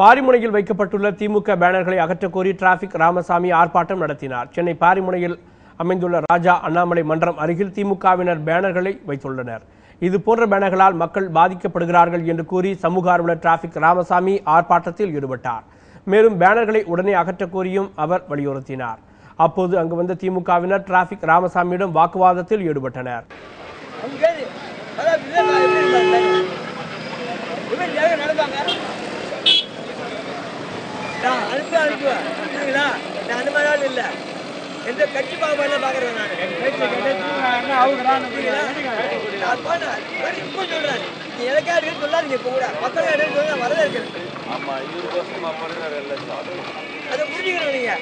பாரிமுனையில் வைக்கப்பட்டுள்ள திமுக பேனர்களை அகற்றக்கோரி டிராபிக் ராமசாமி ஆர்ப்பாட்டம் நடத்தினார். சென்னை பாரிமுனையில் அமைந்துள்ள ராஜா அண்ணாமலை மன்றம் அருகில் திமுகவினர் பேனர்களை வைத்துள்ளனர். இது போன்ற பேனர்களால் மக்கள் பாதிக்கப்படுகிறார்கள் என்று கூறி சமூக ஆர்வலர் டிராபிக் ராமசாமி ஆர்ப்பாட்டத்தில் ஈடுபட்டார். மேலும் பேனர்களை உடனே அகற்றக்கோரியும் அவர் வலியுறுத்தினார். அப்போது அங்கு வந்த திமுகவினர் டிராபிக் ராமசாமியிடம் வாக்குவாதத்தில் ஈடுபட்டனர். நான் அனுப்பி அனுப்புவேன். புரியுதுங்களா? நான் அந்த மாதிரி ஆள் இல்ல. எந்த கட்சி பாகுபாடுல பார்க்கறவன் நானு. இப்ப சொல்றாரு. நீ எனக்கா இருக்குன்னு சொல்லாதீங்க இப்ப கூட. மக்களுக்கா இருக்குன்னு சொன்னா நான் வரவேற்கிறேன். அதை புரிஞ்சுக்கணும் நீங்க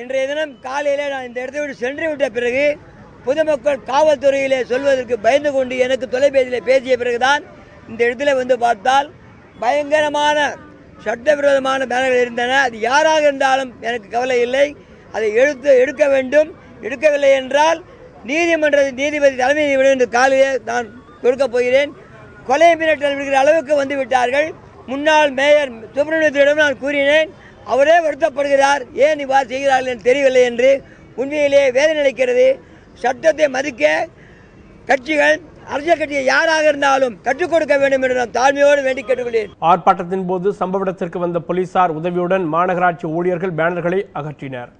இன்றைய தினம் காலையில் நான் இந்த இடத்தை விட்டு சென்று விட்ட பிறகு பொதுமக்கள் காவல்துறையிலே சொல்வதற்கு பயந்து கொண்டு எனக்கு தொலைபேசியில் பேசிய பிறகுதான் இந்த இடத்துல வந்து பார்த்தால் பயங்கரமான சட்டவிரோதமான பேனர்கள் இருந்தன. அது யாராக இருந்தாலும் எனக்கு கவலை இல்லை. அதை எடுத்து எடுக்க வேண்டும். எடுக்கவில்லை என்றால் நீதிமன்ற நீதிபதி தலைமை நீதிபதி என்று காலையிலே நான் கொடுக்கப் போகிறேன். கொலை மிரட்டல் விடுகிற அளவுக்கு வந்து விட்டார்கள். முன்னாள் மேயர் சுப்பிரமணியத்திடம் நான் கூறினேன். அவரே வருத்தப்படுகிறார் ஏன் இவ்வாறு செய்கிறார்கள் என்று தெரியவில்லை என்று உண்மையிலே வேதனை அளிக்கிறது. சட்டத்தை மதிக்க கட்சிகள் அரசியல் கட்சியை யாராக இருந்தாலும் கற்றுக் கொடுக்க வேண்டும் என்று நான் தாழ்மையோடு வேண்டி கேட்டுக்கொண்டேன் ஆர்ப்பாட்டத்தின் போது சம்பவ இடத்திற்கு வந்த போலீசார் உதவியுடன் மாநகராட்சி ஊழியர்கள் பேனர்களை அகற்றினர்.